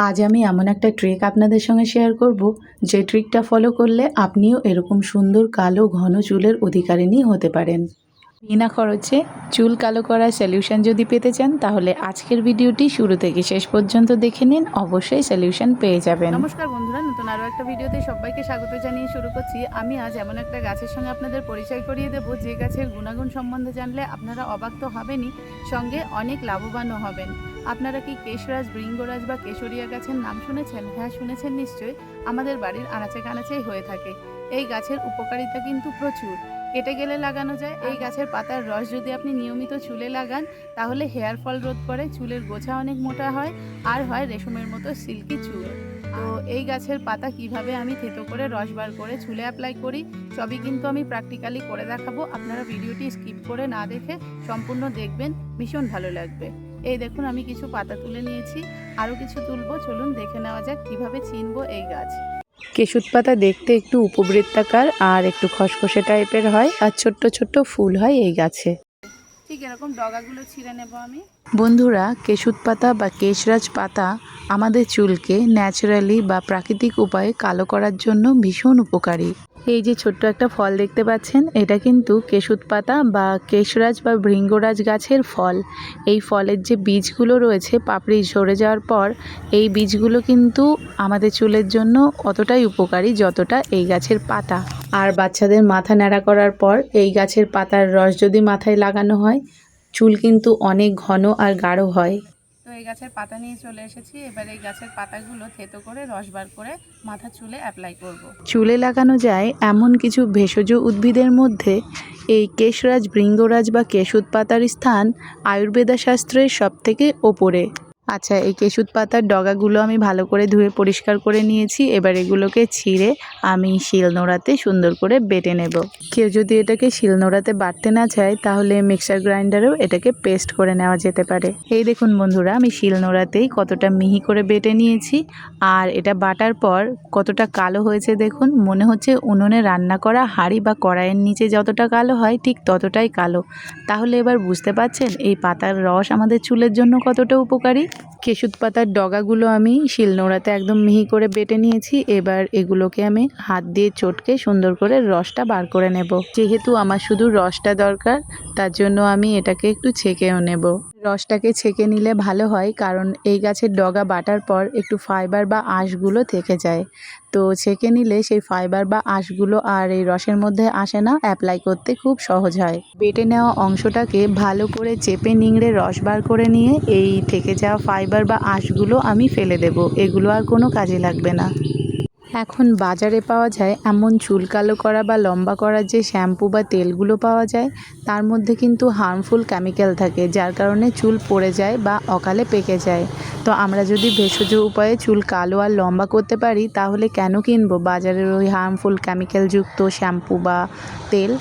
আজ আমি এমন একটা ট্রিক আপনাদের সঙ্গে শেয়ার করব, যে ট্রিকটা ফলো করলে আপনিও এরকম সুন্দর কালো ঘন চুলের অধিকারিণী হতে পারেন। বিনা খরচে চুল কালো করার সলিউশন যদি পেতে চান, তাহলে আজকের ভিডিওটি শুরু থেকে শেষ পর্যন্ত দেখে নিন। অবশ্যই সলিউশন পেয়ে যাবেন। নমস্কার বন্ধুরা, নতুন আরও একটা ভিডিওতে সবাইকে স্বাগত জানিয়ে শুরু করছি। আমি আজ এমন একটা গাছের সঙ্গে আপনাদের পরিচয় করিয়ে দেব। যে গাছের গুণাগুণ সম্বন্ধে জানলে আপনারা অবাক তো হবেনই, সঙ্গে অনেক লাভবানও হবেন। আপনারা কি কেশরাজ, বৃঙ্গরাজ বা কেশরিয়া গাছের নাম শুনেছেন? হ্যাঁ শুনেছেন নিশ্চয়ই। আমাদের বাড়ির আনাচে কানাচেই হয়ে থাকে। এই গাছের উপকারিতা কিন্তু প্রচুর। কেটে গেলে লাগানো যায়। এই গাছের পাতার রস যদি আপনি নিয়মিত চুলে লাগান, তাহলে হেয়ার ফল রোধ করে চুলের গোছা অনেক মোটা হয় আর হয় রেশমের মতো সিল্কি চুল। তো এই গাছের পাতা কীভাবে আমি থেতো করে রস বার করে চুলে অ্যাপ্লাই করি, সবই কিন্তু আমি প্র্যাকটিক্যালি করে দেখাবো। আপনারা ভিডিওটি স্কিপ করে না দেখে সম্পূর্ণ দেখবেন, ভীষণ ভালো লাগবে। এই দেখুন, আমি কিছু পাতা তুলে নিয়েছি। আরও কিছু তুলবো। চলুন দেখে নেওয়া যাক কীভাবে চিনবো এই গাছ। কেশুত পাতা দেখতে একটু উপবৃত্তাকার আর একটু খসখসে টাইপের হয় আর ছোট্ট ছোট্ট ফুল হয় এই গাছে। ঠিক এরকম ডগাগুলো ছিঁড়ে নেব আমি। বন্ধুরা কেশুত পাতা বা কেশরাজ পাতা আমাদের চুলকে ন্যাচারালি বা প্রাকৃতিক উপায়ে কালো করার জন্য ভীষণ উপকারী। এই যে ছোট্ট একটা ফল দেখতে পাচ্ছেন, এটা কিন্তু কেশুত পাতা বা কেশরাজ বা ভৃঙ্গরাজ গাছের ফল। এই ফলের যে বীজগুলো রয়েছে, পাপড়ি ঝরে যাওয়ার পর, এই বীজগুলো কিন্তু আমাদের চুলের জন্য অতটাই উপকারী যতটা এই গাছের পাতা। আর বাচ্চাদের মাথা ন্যাড়া করার পর, এই গাছের পাতার রস যদি মাথায় লাগানো হয়, চুল কিন্তু অনেক ঘন আর গাঢ় হয়। এই গাছের পাতা নিয়ে চলে এসেছি এবার এই গাছের পাতাগুলো থেতো করে, রস বার করে মাথা চুলে অ্যাপ্লাই করব। চুলে লাগানো যায় এমন কিছু ভেষজ উদ্ভিদের মধ্যে এই কেশরাজ, ভৃঙ্গরাজ বা কেশুদ পাতার স্থান আয়ুর্বেদা শাস্ত্রের সবথেকে ওপরে আচ্ছা এই কেশুত পাতার ডগাগুলো আমি ভালো করে ধুয়ে পরিষ্কার করে নিয়েছি। এবার এগুলোকে ছিঁড়ে আমি শিলনোড়াতে সুন্দর করে বেটে নেব। কেউ যদি এটাকে শিলনোড়াতে বাটতে না চায়, তাহলে মিক্সার গ্রাইন্ডারেও এটাকে পেস্ট করে নেওয়া যেতে পারে। এই দেখুন বন্ধুরা, আমি শিলনোড়াতেই কতটা মিহি করে বেটে নিয়েছি। আর এটা বাটার পর কতটা কালো হয়েছে দেখুন, মনে হচ্ছে উনুনে রান্না করা হাঁড়ি বা কড়াইয়ের নিচে যতটা কালো হয়, ঠিক ততটাই কালো। তাহলে এবার বুঝতে পারছেন, এই পাতার রস আমাদের চুলের জন্য কতটা উপকারী? কেশুত পাতার ডগাগুলো আমি শিলনোড়াতে একদম মিহি করে বেটে নিয়েছি। এবার এগুলোকে আমি হাত দিয়ে চটকে সুন্দর করে রসটা বার করে নেব। যেহেতু আমার শুধু রসটা দরকার, তার জন্য আমি এটাকে একটু ছেঁকেও নেব। রসটাকে ছেঁকে নিলে ভালো হয়, কারণ এই গাছের ডগা বাটার পর একটু ফাইবার বা আঁশগুলো থেকে যায়। তো ছেঁকে নিলে সেই ফাইবার বা আঁশগুলো আর এই রসের মধ্যে আসে না, অ্যাপ্লাই করতে খুব সহজ হয়। বেটে নেওয়া অংশটাকে ভালো করে চেপে নিংড়ে রস বার করে নিয়ে এই থেকে যাওয়া ফাইবার বা আঁশগুলো আমি ফেলে দেব, এগুলো আর কোনো কাজে লাগবে না। এখন বাজারে পাওয়া যায় এমন চুল কালো করা বা লম্বা করার যে শ্যাম্পু বা তেলগুলো পাওয়া যায়, তার মধ্যে কিন্তু হার্মফুল কেমিক্যাল থাকে, যার কারণে চুল পড়ে যায় বা অকালে পেকে যায়। তো আমরা যদি ভেষজ উপায়ে চুল কালো আর লম্বা করতে পারি, তাহলে কেন কিনবো বাজারের ওই হার্মফুল কেমিক্যালযুক্ত শ্যাম্পু বা তেল?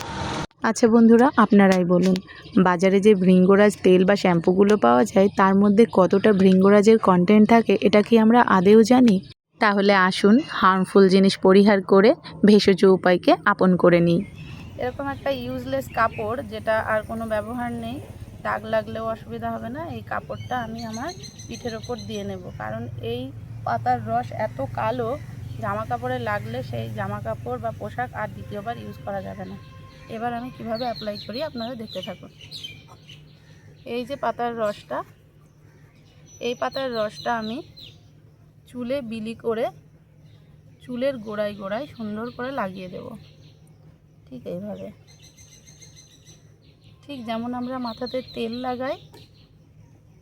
আচ্ছা বন্ধুরা, আপনারাই বলুন, বাজারে যে ভৃঙ্গরাজ তেল বা শ্যাম্পুগুলো পাওয়া যায়, তার মধ্যে কতটা ভৃঙ্গরাজের কন্টেন্ট থাকে, এটা কি আমরা আদেও জানি? তাহলে আসুন হার্মফুল জিনিস পরিহার করে ভেষজ উপায়কে আপন করে নিই। এরকম একটা ইউজলেস কাপড় যেটা আর কোনো ব্যবহার নেই, দাগ লাগলেও অসুবিধা হবে না, এই কাপড়টা আমি আমার পিঠের ওপর দিয়ে নেব। কারণ এই পাতার রস এত কালো, জামা কাপড়ে লাগলে সেই জামা কাপড় বা পোশাক আর দ্বিতীয়বার ইউজ করা যাবে না। এবার আমি কীভাবে অ্যাপ্লাই করি আপনারা দেখতে থাকুন। এই যে পাতার রসটা, এই পাতার রসটা আমি চুলে বিলি করে চুলের গোড়ায় গোড়ায় সুন্দর করে লাগিয়ে দেব। ঠিক এইভাবে। ঠিক যেমন আমরা মাথাতে তেল লাগাই,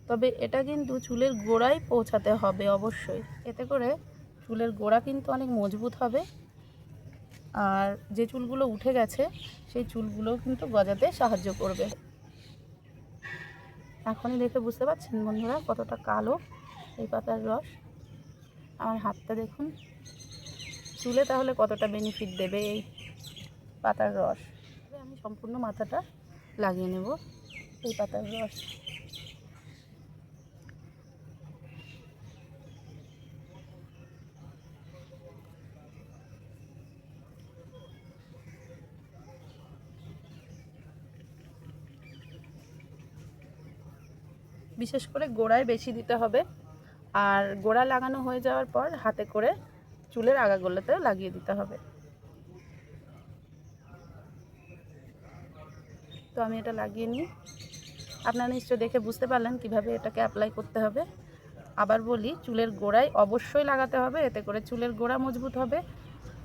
তবে এটা কিন্তু চুলের গোড়ায় পৌঁছাতে হবে অবশ্যই। এতে করে চুলের গোড়া কিন্তু অনেক মজবুত হবে। আর যে চুলগুলো উঠে গেছে, সেই চুলগুলোও কিন্তু গজাতে সাহায্য করবে। এখনই দেখে বুঝতে পারছেন বন্ধুরা কতটা কালো এই পাতার রস। আমার হাতটা দেখুন। চুলে তাহলে কতটা বেনিফিট দেবে এই পাতার রস? আমি সম্পূর্ণ মাথাটা লাগিয়ে নেব এই পাতার রস। বিশেষ করে গোড়ায় বেশি দিতে হবে। আর গোড়া লাগানো হয়ে যাওয়ার পর হাতে করে চুলের আগাগোলাতেও লাগিয়ে দিতে হবে। তো আমি এটা লাগিয়ে নিই। আপনারা নিশ্চয় দেখে বুঝতে পারলেন কীভাবে এটাকে অ্যাপ্লাই করতে হবে। আবার বলি, চুলের গোড়ায় অবশ্যই লাগাতে হবে, এতে করে চুলের গোড়া মজবুত হবে।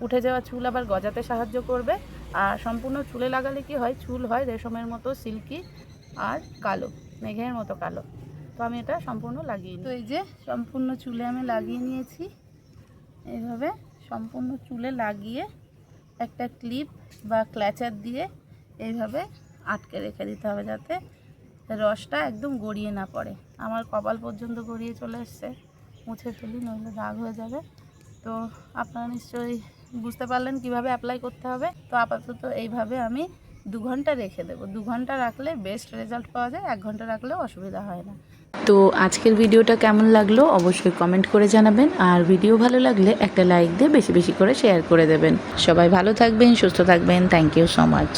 উঠে যাওয়া চুল আবার গজাতে সাহায্য করবে। আর সম্পূর্ণ চুলে লাগালে কি হয়? চুল হয় রেশমের মতো, সিল্কি আর কালো, মেঘের মতো কালো। তো আমি এটা সম্পূর্ণ লাগিয়ে নিই। তো এই যে সম্পূর্ণ চুলে আমি লাগিয়ে নিয়েছি। এইভাবে সম্পূর্ণ চুলে লাগিয়ে একটা ক্লিপ বা ক্ল্যাচার দিয়ে এইভাবে আটকে রেখে দিতে হবে যাতে রসটা একদম গড়িয়ে না পড়ে। আমার কপাল পর্যন্ত গড়িয়ে চলে এসছে। মুছে ফেলি, নইলে দাগ হয়ে যাবে। তো আপনারা নিশ্চয়ই বুঝতে পারলেন কীভাবে অ্যাপ্লাই করতে হবে। তো আপাতত এইভাবে আমি দু ঘণ্টা রেখে দেবো। দু ঘণ্টা রাখলে বেস্ট রেজাল্ট পাওয়া যায়, এক ঘণ্টা রাখলেও অসুবিধা হয় না। তো আজকের ভিডিওটা কেমন লাগল অবশ্যই কমেন্ট করে জানাবেন, আর ভিডিও ভালো লাগলে একটা লাইক দিয়ে বেশি বেশি করে শেয়ার করে দেবেন। সবাই ভালো থাকবেন, সুস্থ থাকবেন থ্যাংক ইউ সো মাচ